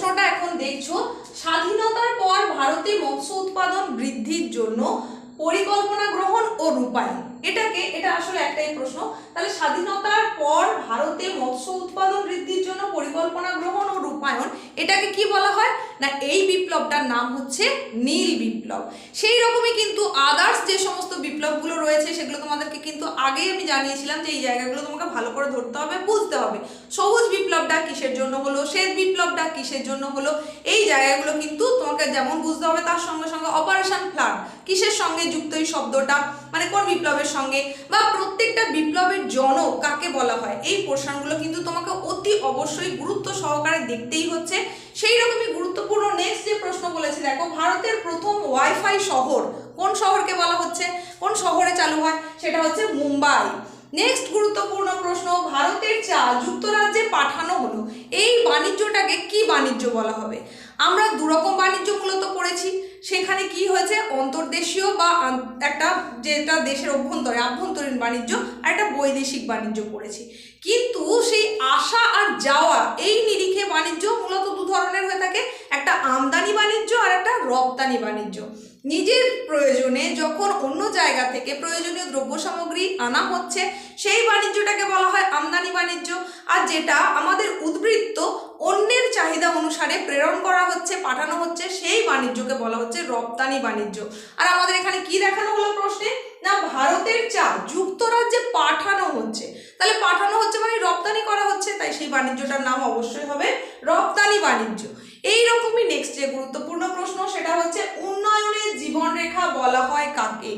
প্রশ্নটা এখন দেখছ। স্বাধীনতার পর ভারতে মৎস্য উৎপাদন বৃদ্ধির জন্য পরিকল্পনা গ্রহণ ও রূপায়ণ। এটাকে, এটা আসলে একটাই প্রশ্ন। তাহলে স্বাধীনতার পর ভারতে মৎস্য উৎপাদন বৃদ্ধির জন্য পরিকল্পনা গ্রহণ ও রূপায়ণ, এটাকে কি বলা হয়? না, এই বিপ্লবটার নাম হচ্ছে নীল বিপ্লব। সেই রকমই কিন্তু আদার্স যে সমস্ত বিপ্লবগুলো রয়েছে, সেগুলো তোমাদেরকে কিন্তু আগেই আমি জানিয়েছিলাম যে এই জায়গাগুলো তোমাকে ভালো করে ধরতে হবে, বুঝতে হবে। সবুজ বিপ্লবটা কিসের জন্য হলো? শ্বেত বিপ্লবটা কিসের জন্য হলো? এই জায়গাগুলো কিন্তু তোমাকে যেমন বুঝতে হবে, তার সঙ্গে সঙ্গে অপারেশন ফ্লাড কিসের সঙ্গে যুক্ত এই শব্দটা? মানে কোন বিপ্লবের সঙ্গে? বা প্রত্যেকটা বিপ্লবের জনক কাকে বলা হয়? এই পোর্শনগুলো কিন্তু তোমাকে অতি অবশ্যই গুরুত্ব সহকারে দেখতেই হচ্ছে। সেই রকমই গুরুত্বপূর্ণ নেক্সট যে প্রশ্ন বলেছে, দেখো, ভারতের প্রথম ওয়াইফাই শহর কোন শহরকে বলা হচ্ছে? কোন শহরে চালু হয়? সেটা হচ্ছে মুম্বাই। নেক্সট গুরুত্বপূর্ণ প্রশ্ন, ভারতের চাল যুক্তরাজ্যে পাঠানো হলো। এই বাণিজ্যটাকে কি বাণিজ্য বলা হবে? আমরা দুরকম বাণিজ্য মূলত পড়েছি। সেখানে কি হয়েছে? অন্তর্দেশীয় বা একটা যেটা দেশের অভ্যন্তরে, আভ্যন্তরীণ বাণিজ্য আর একটা বৈদেশিক বাণিজ্য করেছি। কিন্তু সেই আসা আর যাওয়া, এই নিরিখে বাণিজ্য মূলত দু ধরনের হয়ে থাকে। একটা আমদানি বাণিজ্য আর একটা রপ্তানি বাণিজ্য। নিজের প্রয়োজনে যখন অন্য জায়গা থেকে প্রয়োজনীয় দ্রব্য সামগ্রী আনা হচ্ছে, সেই বাণিজ্যটাকে বলা হয় আমদানি বাণিজ্য। আর যেটা আমাদের উদ্বৃত্ত অন্যের চাহিদা অনুসারে প্রেরণ করা হচ্ছে, পাঠানো হচ্ছে, সেই বাণিজ্যকে বলা হচ্ছে রপ্তানি বাণিজ্য। আর আমাদের এখানে কি দেখানো হলো প্রশ্নে? না, ভারতের চা যুক্তরাজ্যে পাঠানো হচ্ছে। তাহলে পাঠানো হচ্ছে মানে রপ্তানি করা হচ্ছে, তাই সেই বাণিজ্যটার নাম অবশ্যই হবে রপ্তানি বাণিজ্য। এই রকমই নেক্সট যে গুরুত্বপূর্ণ প্রশ্ন, সেটা হচ্ছে জীবনরেখা বলা হয় কাকে?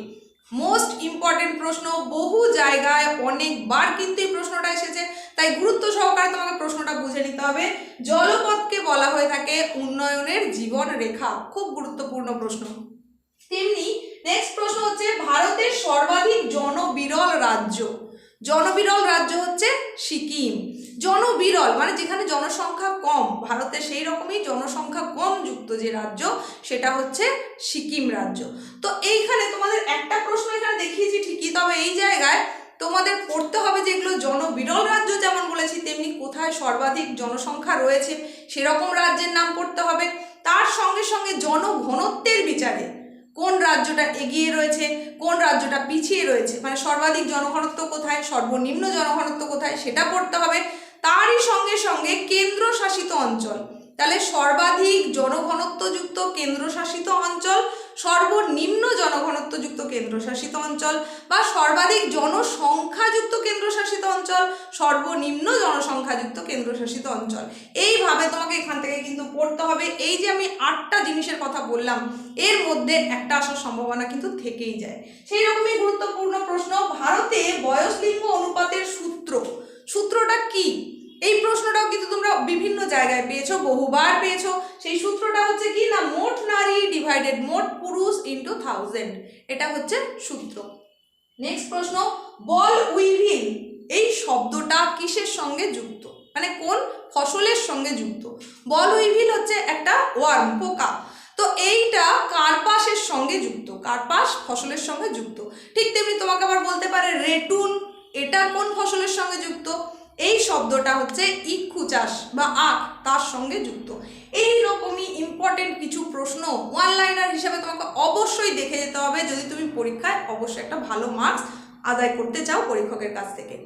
মোস্ট ইম্পর্টেন্ট প্রশ্ন, বহু জায়গায় অনেকবার কিন্তু এই প্রশ্নটা এসেছে, তাই গুরুত্ব সহকারে তোমাকে প্রশ্নটা বুঝে নিতে হবে। জলপথকে বলা হয়ে থাকে উন্নয়নের জীবন রেখা, খুব গুরুত্বপূর্ণ প্রশ্ন। তেমনি নেক্সট প্রশ্ন হচ্ছে, ভারতের সর্বাধিক জনবিরল রাজ্য। জনবিরল রাজ্য হচ্ছে সিকিম। জনবিরল মানে যেখানে জনসংখ্যা কম, ভারতে সেই রকমই জনসংখ্যা কম যুক্ত যে রাজ্য, সেটা হচ্ছে সিকিম রাজ্য। তো এইখানে তোমাদের একটা প্রশ্ন এখানে দেখিয়েছি ঠিকই, তবে এই জায়গায় তোমাদের পড়তে হবে যেগুলো জনবিরল রাজ্য যেমন বলেছি, তেমনি কোথায় সর্বাধিক জনসংখ্যা রয়েছে, সেরকম রাজ্যের নাম পড়তে হবে। তার সঙ্গে সঙ্গে জনঘনত্বের বিচারে কোন রাজ্যটা এগিয়ে রয়েছে, কোন রাজ্যটা পিছিয়ে রয়েছে মানে সর্বাধিক জনঘনত্ব কোথায়, সর্বনিম্ন জনঘনত্ব কোথায় সেটা পড়তে হবে। তারই সঙ্গে সঙ্গে কেন্দ্রশাসিত অঞ্চল, তাহলে সর্বাধিক জনঘনত্বযুক্ত কেন্দ্রশাসিত অঞ্চল, সর্বনিম্ন জনঘনত্বযুক্ত কেন্দ্রশাসিত অঞ্চল বা সর্বাধিক জনসংখ্যাযুক্ত কেন্দ্রশাসিত অঞ্চল সর্বনিম্ন জনসংখ্যাযুক্ত কেন্দ্রশাসিত অঞ্চল। এইভাবে তোমাকে এখান থেকে কিন্তু পড়তে হবে। এই যে আমি আটটা জিনিসের কথা বললাম, এর মধ্যে একটা আসার সম্ভাবনা কিন্তু থেকেই যায়। সেই রকমই গুরুত্বপূর্ণ প্রশ্ন, ভারতে বয়স লিঙ্গ অনুপাতের সূত্র। সূত্রটা কি? এই প্রশ্নটাও কিন্তু তোমরা বিভিন্ন জায়গায় পেয়েছ, বহুবার পেয়েছ। সেই সূত্রটা হচ্ছে কি না, মোট নারী ডিভাইডেড মোট পুরুষ ইন্টু থাউজেন্ড এটা হচ্ছে সূত্র। নেক্সট প্রশ্ন, বল উইভিল এই শব্দটা কিসের সঙ্গে যুক্ত? মানে কোন ফসলের সঙ্গে যুক্ত? বল উইভিল হচ্ছে একটা ওয়ার্ম, পোকা। তো এইটা কার্পাসের সঙ্গে যুক্ত, কার্পাস ফসলের সঙ্গে যুক্ত। ঠিক তেমনি তোমাকে আবার বলতে পারে রেটুন, এটা কোন ফসলের সঙ্গে যুক্ত? এই শব্দটা হচ্ছে ইক্ষু চাষ বা আখ, তার সঙ্গে যুক্ত। এই রকমই ইম্পর্টেন্ট কিছু প্রশ্ন ওয়ান লাইনার হিসাবে তোমাকে অবশ্যই দেখে যেতে হবে। যদি তুমি পরীক্ষায় অবশ্যই একটা ভালো মার্কস আদায় করতে চাও পরীক্ষকের কাছ থেকে।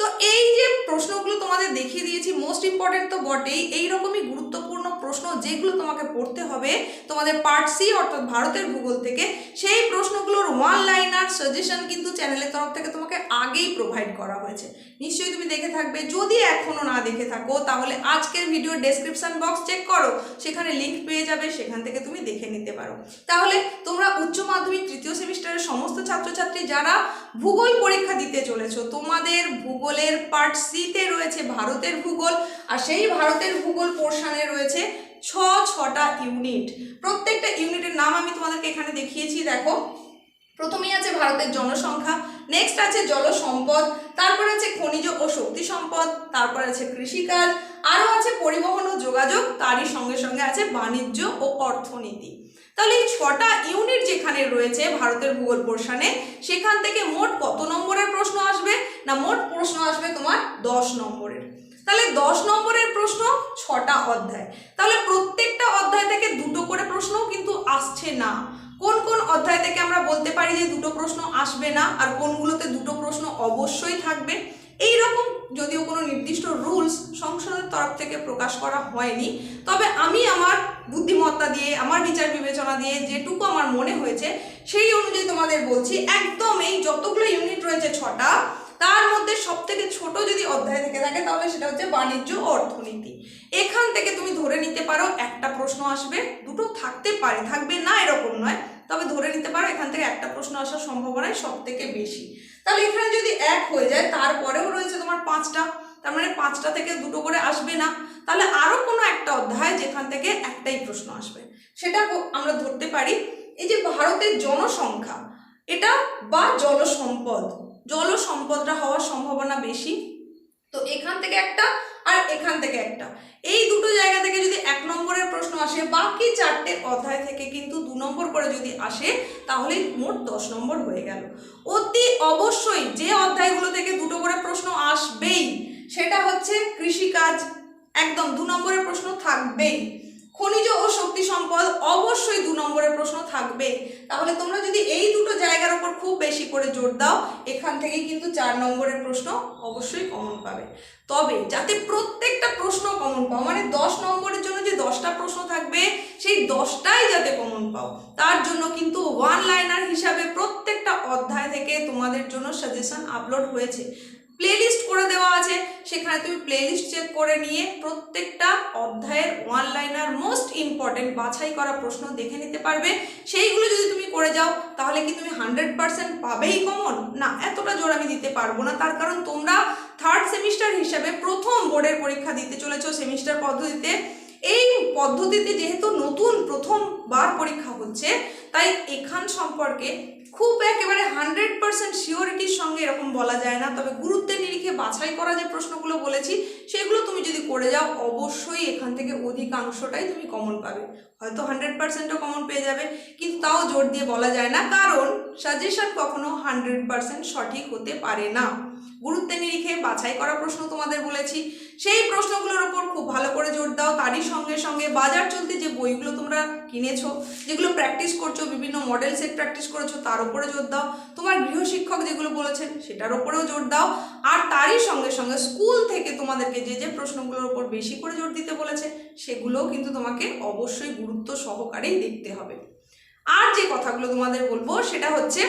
তো এই যে প্রশ্নগুলো তোমাদের দেখিয়ে দিয়েছি মোস্ট ইম্পর্টেন্ট তো বটেই। এই রকমই গুরুত্বপূর্ণ প্রশ্ন যেগুলো তোমাকে পড়তে হবে তোমাদের পার্ট সি অর্থাৎ ভারতের ভূগোল থেকে, সেই প্রশ্নগুলোর ওয়ান লাইনার সাজেশন কিন্তু চ্যানেলের তরফ থেকে তোমাকে আগেই প্রোভাইড করা হয়েছে। নিশ্চয়ই তুমি দেখে থাকবে। যদি এখনও না দেখে থাকো, তাহলে আজকের ভিডিও ডেসক্রিপশন বক্স চেক করো। সেখানে লিঙ্ক পেয়ে যাবে, সেখান থেকে তুমি দেখে নিতে পারো। তাহলে তোমরা উচ্চ মাধ্যমিক তৃতীয় সেমিস্টারের সমস্ত ছাত্রছাত্রী যারা ভূগোল পরীক্ষা দিতে চলেছো, তোমাদের ভূগোলের পার্ট সিতে রয়েছে ভারতের ভূগোল, আর সেই ভারতের ভূগোল পোর্শনে রয়েছে ছ, ছটা ইউনিট প্রত্যেকটা ইউনিটের নাম আমি তোমাদেরকে এখানে দেখিয়েছি, দেখো। প্রথমেই আছে ভারতের জনসংখ্যা নেক্সট আছে জল সম্পদ তারপর আছে খনিজ ও শক্তি সম্পদ, তারপর আছে কৃষিকাজ, আরও আছে পরিবহন ও যোগাযোগ, তারই সঙ্গে সঙ্গে আছে বাণিজ্য ও অর্থনীতি। তাহলে এই ছটা ইউনিট যেখানে রয়েছে ভারতের ভূগোল পোর্শনে সেখান থেকে মোট কত নম্বরের প্রশ্ন আসবে? না, মোট প্রশ্ন আসবে তোমার দশ নম্বরের। তাহলে দশ নম্বরের প্রশ্ন ছটা অধ্যায়। তাহলে প্রত্যেকটা অধ্যায় থেকে দুটো করে প্রশ্ন কিন্তু আসছে না। কোন কোন অধ্যায় থেকে আমরা বলতে পারি যে দুটো প্রশ্ন আসবে না, আর কোনগুলোতে দুটো প্রশ্ন অবশ্যই থাকবে? এই রকম যদিও কোনো নির্দিষ্ট রুলস সংসদের তরফ থেকে প্রকাশ করা হয়নি, তবে আমি আমার বুদ্ধিমত্তা দিয়ে, আমার বিচার বিবেচনা দিয়ে যেটুকু আমার মনে হয়েছে, সেই অনুযায়ী তোমাদের বলছি, একদম এই যতগুলো ইউনিট রয়েছে ছটা তার মধ্যে সব থেকে ছোট যদি অধ্যায় থেকে থাকে, তাহলে সেটা হচ্ছে বাণিজ্য অর্থনীতি। এখান থেকে তুমি ধরে নিতে পারো, একটা প্রশ্ন আসবে, দুটো থাকতে পারে, থাকবে না এরকম নয়, তবে ধরে নিতে পারো এখান থেকে একটা প্রশ্ন আসার সম্ভাবনাই সব থেকে বেশি। তাহলে এখানে যদি এক হয়ে যায়, তারপরেও রয়েছে তোমার পাঁচটা, তার মানে পাঁচটা থেকে দুটো করে আসবে না। তাহলে আরও কোনো একটা অধ্যায় যেখান থেকে একটাই প্রশ্ন আসবে। সেটা আমরা ধরতে পারি, এই যে ভারতের জনসংখ্যা, এটা বা জলসম্পদ জলসম্পদটা হওয়ার সম্ভাবনা বেশি। তো এখান থেকে একটা আর এখান থেকে একটা। এই দুটো জায়গা থেকে যদি এক নম্বরের প্রশ্ন আসে, বাকি চারটে অধ্যায় থেকে কিন্তু দু নম্বর করে যদি আসে, তাহলে মোট দশ নম্বর হয়ে গেল। অতি অবশ্যই যে অধ্যায়গুলো থেকে দুটো করে প্রশ্ন আসবেই, সেটা হচ্ছে কৃষিকাজ। একদম দু নম্বরের প্রশ্ন থাকবেই। খনিজ ও শক্তি সম্পদ অবশ্যই দু নম্বরের প্রশ্ন থাকবে। তাহলে তোমরা যদি এই দুটো জায়গার উপর খুব বেশি করে জোর দাও, এখান থেকেই কিন্তু চার নম্বরের প্রশ্ন অবশ্যই কমন পাবে। তবে যাতে প্রত্যেকটা প্রশ্ন কমন পাও মানে দশ নম্বরের জন্য যে দশটা প্রশ্ন থাকবে, সেই দশটাই যাতে কমন পাও, তার জন্য কিন্তু ওয়ান লাইনার হিসাবে প্রত্যেকটা অধ্যায় থেকে তোমাদের জন্য সাজেশন আপলোড হয়েছে। প্লেলিস্ট করে দেওয়া সেখানে তুমি প্লেলিস্ট চেক করে নিয়ে প্রত্যেকটা অধ্যায়ের ওয়ান লাইনার মোস্ট ইম্পর্টেন্ট বাছাই করা প্রশ্ন দেখে নিতে পারবে। সেইগুলো যদি তুমি করে যাও, তাহলে কি তুমি হান্ড্রেড পার্সেন্ট পাবেই কমন না, এতটা জোর আমি দিতে পারব না। তার কারণ তোমরা থার্ড সেমিস্টার হিসাবে প্রথম বোর্ডের পরীক্ষা দিতে চলেছ সেমিস্টার পদ্ধতিতে। এই পদ্ধতিতে যেহেতু নতুন প্রথমবার পরীক্ষা হচ্ছে, তাই এখান সম্পর্কে খুব একেবারে হান্ড্রেড পার্সেন্ট শিওরিটির সঙ্গে এরকম বলা যায় না। তবে গুরুত্বের নিরিখে বাছাই করা যে প্রশ্নগুলো বলেছি, সেগুলো তুমি যদি করে যাও, অবশ্যই এখান থেকে অধিকাংশটাই তুমি কমন পাবে। হয়তো হান্ড্রেড পার্সেন্টও কমন পেয়ে যাবে, কিন্তু তাও জোর দিয়ে বলা যায় না, কারণ সাজেশন কখনো হান্ড্রেড পার্সেন্ট সঠিক হতে পারে না। গুরুত্বের নিরিখে বাছাই করা প্রশ্ন তোমাদের বলেছি। সেই প্রশ্নগুলোর ওপর খুব ভালো করে জোর দাও। তারই সঙ্গে সঙ্গে বাজার চলতে যে বইগুলো তোমরা কিনেছো, যেগুলো প্র্যাকটিস করছ, বিভিন্ন মডেল সেট প্র্যাকটিস করেছ, তার উপরে জোর দাও। তোমার গৃহশিক্ষক যেগুলো বলেছেন, সেটার ওপরেও জোর দাও। আর তারই সঙ্গে সঙ্গে স্কুল থেকে তোমাদেরকে যে যে প্রশ্নগুলোর ওপর বেশি করে জোর দিতে বলেছে, সেগুলোও কিন্তু তোমাকে অবশ্যই গুরুত্ব সহকারেই দেখতে হবে। আর যে কথাগুলো তোমাদের বলব, সেটা হচ্ছে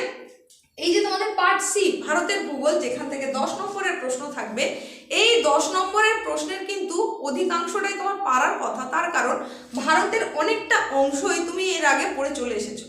এই যে তোমাদের পার্ট সি ভারতের ভূগোল, যেখান থেকে দশ নম্বরের প্রশ্ন থাকবে, এই দশ নম্বরের প্রশ্নের কিন্তু অধিকাংশটাই তোমার পারার কথা। তার কারণ, ভারতের অনেকটা অংশই তুমি এর আগে পড়ে চলে এসেছ।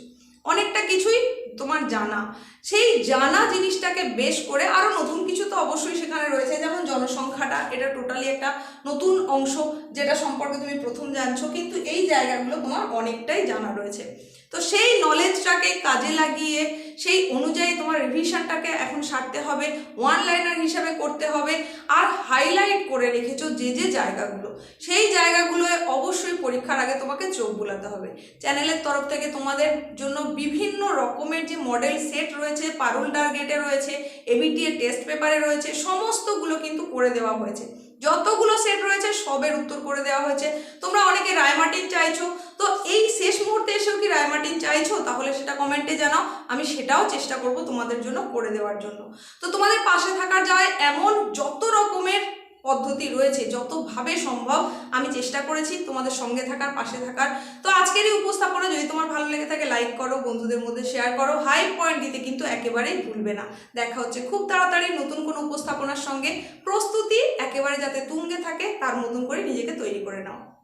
অনেকটা কিছুই তোমার জানা। সেই জানা জিনিসটাকে বেশ করে আরও নতুন কিছু অবশ্যই সেখানে রয়েছে। যেমন জনসংখ্যাটা, এটা টোটালি একটা নতুন অংশ যেটা সম্পর্কে তুমি প্রথম জানছো, কিন্তু এই জায়গাগুলো তোমার অনেকটাই জানা রয়েছে। তো সেই নলেজটাকে কাজে লাগিয়ে, সেই অনুযায়ী তোমার রিভিশনটাকে এখন সারতে হবে ওয়ান লাইনার হিসাবে করতে হবে। আর হাইলাইট করে রেখেছো যে যে জায়গাগুলো, সেই জায়গাগুলোয় অবশ্যই পরীক্ষার আগে তোমাকে চোখ বোলাতে হবে। চ্যানেলের তরফ থেকে তোমাদের জন্য বিভিন্ন রকমের যে মডেল সেট রয়েছে, পারুল টার্গেটে রয়েছে এবিটিএ টেস্ট পেপারে রয়েছে, সমস্তগুলো কিন্তু করে দেওয়া হয়েছে। যতগুলো সেট সবের উত্তর করে দেওয়া হয়েছে। তোমরা অনেকে রায়মার্টিন চাইছো। তো এই শেষ মুহূর্তে এসেও কি রায়মার্টিন চাইছো? তাহলে সেটা কমেন্টে জানাও। আমি সেটাও চেষ্টা করব তোমাদের জন্য করে দেওয়ার জন্য। তো তোমাদের পাশে থাকার যায় এমন যত রকমের পদ্ধতি রয়েছে, যতভাবে সম্ভব আমি চেষ্টা করেছি তোমাদের সঙ্গে থাকার, পাশে থাকার। তো আজকের এই উপস্থাপনা যদি তোমার ভালো লেগে থাকে লাইক করো, বন্ধুদের মধ্যে শেয়ার করো। হাই পয়েন্ট দিতে কিন্তু একেবারেই ভুলবে না। দেখা হচ্ছে খুব তাড়াতাড়ি নতুন কোনো উপস্থাপনার সঙ্গে। প্রস্তুতি একেবারে যাতে তুঙ্গে থাকে, তার মতন করে নিজেকে তৈরি করে নাও।